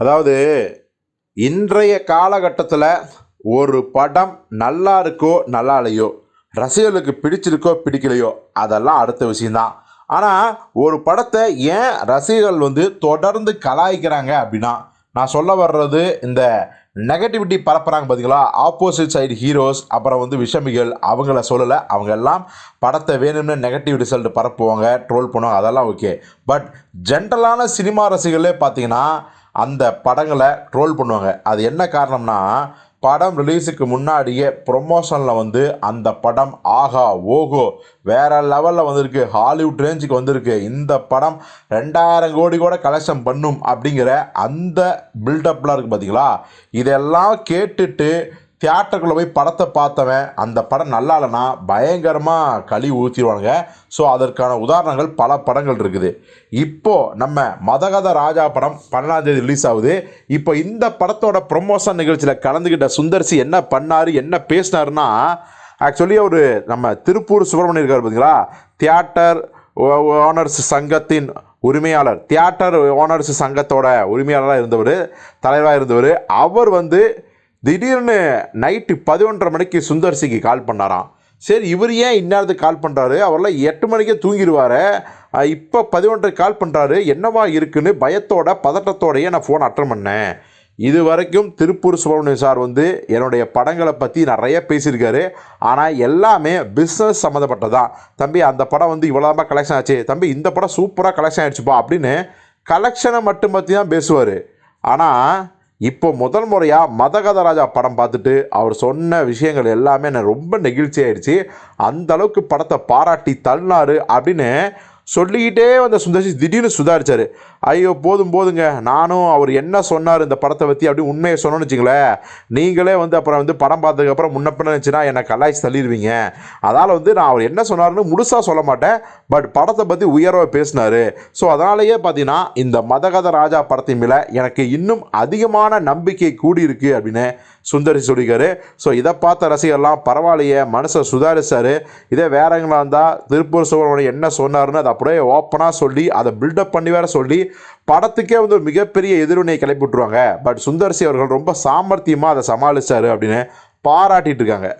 அதாவது இன்றைய காலகட்டத்தில் ஒரு படம் நல்லா இருக்கோ நல்லா இல்லையோ ரசிகர்களுக்கு பிடிச்சிருக்கோ பிடிக்கலையோ அதெல்லாம் அடுத்த விஷயந்தான் ஆனால் ஒரு படத்தை ஏன் ரசிகர்கள் வந்து தொடர்ந்து கலாய்க்கிறாங்க அப்படின்னா நான் சொல்ல வர்றது இந்த நெகட்டிவிட்டி பரப்புகிறாங்க பார்த்தீங்களா ஆப்போசிட் சைடு ஹீரோஸ் அப்புறம் வந்து விஷமிகள் அவங்கள சொல்லலை. அவங்க எல்லாம் படத்தை வேணும்னு நெகட்டிவ் ரிசல்ட் பரப்புவாங்க ட்ரோல் பண்ணுவாங்க அதெல்லாம் ஓகே பட் ஜென்ரலான சினிமா ரசிகர்களே பார்த்தீங்கன்னா அந்த படங்களை ட்ரோல் பண்ணுவாங்க. அது என்ன காரணம்னா படம் ரிலீஸுக்கு முன்னாடியே ப்ரொமோஷனில் வந்து அந்த படம் ஆஹா ஓகோ வேற லெவலில் வந்திருக்கு ஹாலிவுட் ரேஞ்சுக்கு வந்திருக்கு. இந்த படம் ரெண்டாயிரம் கோடி கூட கலெக்ஷன் பண்ணும் அப்படிங்கிற அந்த பில்டப்லாம் இருக்குது பார்த்தீங்களா இதெல்லாம் கேட்டுட்டு தியேட்டருக்குள்ளே போய் படத்தை பார்த்தவன் அந்த படம் நல்லா இல்லைன்னா பயங்கரமாக களி ஊற்றிடுவானுங்க ஸோ அதற்கான உதாரணங்கள் பல படங்கள் இருக்குது. இப்போது நம்ம மதகத ராஜா படம் பன்னெண்டாம் தேதி ரிலீஸ் ஆகுது. இப்போ இந்த படத்தோட ப்ரொமோஷன் நிகழ்ச்சியில் கலந்துக்கிட்ட சுந்தர்சி என்ன பண்ணார் என்ன பேசினாருன்னா ஆக்சுவலி ஒரு நம்ம திருப்பூர் சுப்பிரமணியம் இருக்கார் பார்த்தீங்களா தியேட்டர் ஓனர்ஸ் சங்கத்தின் உரிமையாளர். தியேட்டர் ஓனர்ஸ் சங்கத்தோட உரிமையாளராக இருந்தவர் தலைவராக இருந்தவர். அவர் வந்து திடீர்னு நைட்டு பதினொன்றரை மணிக்கு சுந்தர் சிங்கி கால் பண்ணாராம். சரி இவர் ஏன் இந்நேரத்துக்கு கால் பண்ணுறாரு அவரெல்லாம் எட்டு மணிக்கே தூங்கிடுவார். இப்போ பதினொன்றரை கால் பண்ணுறாரு என்னவா இருக்குன்னு பயத்தோட பதட்டத்தோடையே நான் ஃபோன் அட்டன் பண்ணேன். இது வரைக்கும் திருப்பூர் சுப்பிரமணியம் சார் வந்து என்னுடைய படங்களை பற்றி நிறைய பேசியிருக்காரு. ஆனால் எல்லாமே பிஸ்னஸ் சம்மந்தப்பட்டதான் தம்பி அந்த படம் வந்து இவ்வளோதான் கலெக்ஷன் ஆச்சு. தம்பி இந்த படம் சூப்பராக கலெக்ஷன் ஆயிடுச்சுப்பா அப்படின்னு கலெக்ஷனை மட்டும் பற்றி தான் பேசுவார். ஆனால் இப்போ முதல் முறையாக மதகதராஜா படம் பார்த்துட்டு அவர் சொன்ன விஷயங்கள் எல்லாமே எனக்கு ரொம்ப நெகிழ்ச்சி ஆயிடுச்சு அந்த அளவுக்கு படத்தை பாராட்டி தள்ளினாரு அப்படின்னு சொல்லிக்கிட்டே வந்த சுந்தர்சி திடீர்னு சுதாரிச்சார். ஐயோ போதும் போதுங்க. நானும் அவர் என்ன சொன்னார் இந்த படத்தை பற்றி அப்படி உண்மையை சொன்னோன்னு வச்சுங்களேன் நீங்களே வந்து அப்புறம் வந்து படம் பார்த்ததுக்கப்புறம் முன்ன பின்ன இருந்துச்சுன்னா என்னை கலாய்ச்சி தள்ளிடுவீங்க. அதனால் வந்து நான் அவர் என்ன சொன்னார்னு முழுசாக சொல்ல மாட்டேன். பட் படத்தை பற்றி உயர்வாக பேசினார். ஸோ அதனாலேயே பார்த்தீங்கன்னா இந்த மதகத ராஜா படத்தின் மேலே எனக்கு இன்னும் அதிகமான நம்பிக்கை கூடியிருக்கு அப்படின்னு சுந்தரி சொல்லிக்காரு ஸோ இதை பார்த்த ரசிகர்லாம் பரவாயில்லையே மனசை சுதாரிச்சார். இதே வேறங்களா இருந்தால் திருப்பூர் சுப்பிரமணியம் என்ன சொன்னார்னு அதை அப்படியே ஓப்பனாக சொல்லி அதை பில்டப் பண்ணி வேற சொல்லி படத்துக்கே வந்து ஒரு மிகப்பெரிய எதிர்வினையை கிளப்பி விட்டுருவாங்க பட் சுந்தர்சி அவர்கள் ரொம்ப சாமர்த்தியமாக அதை சமாளிச்சாரு அப்படின்னு பாராட்டிட்டு இருக்காங்க.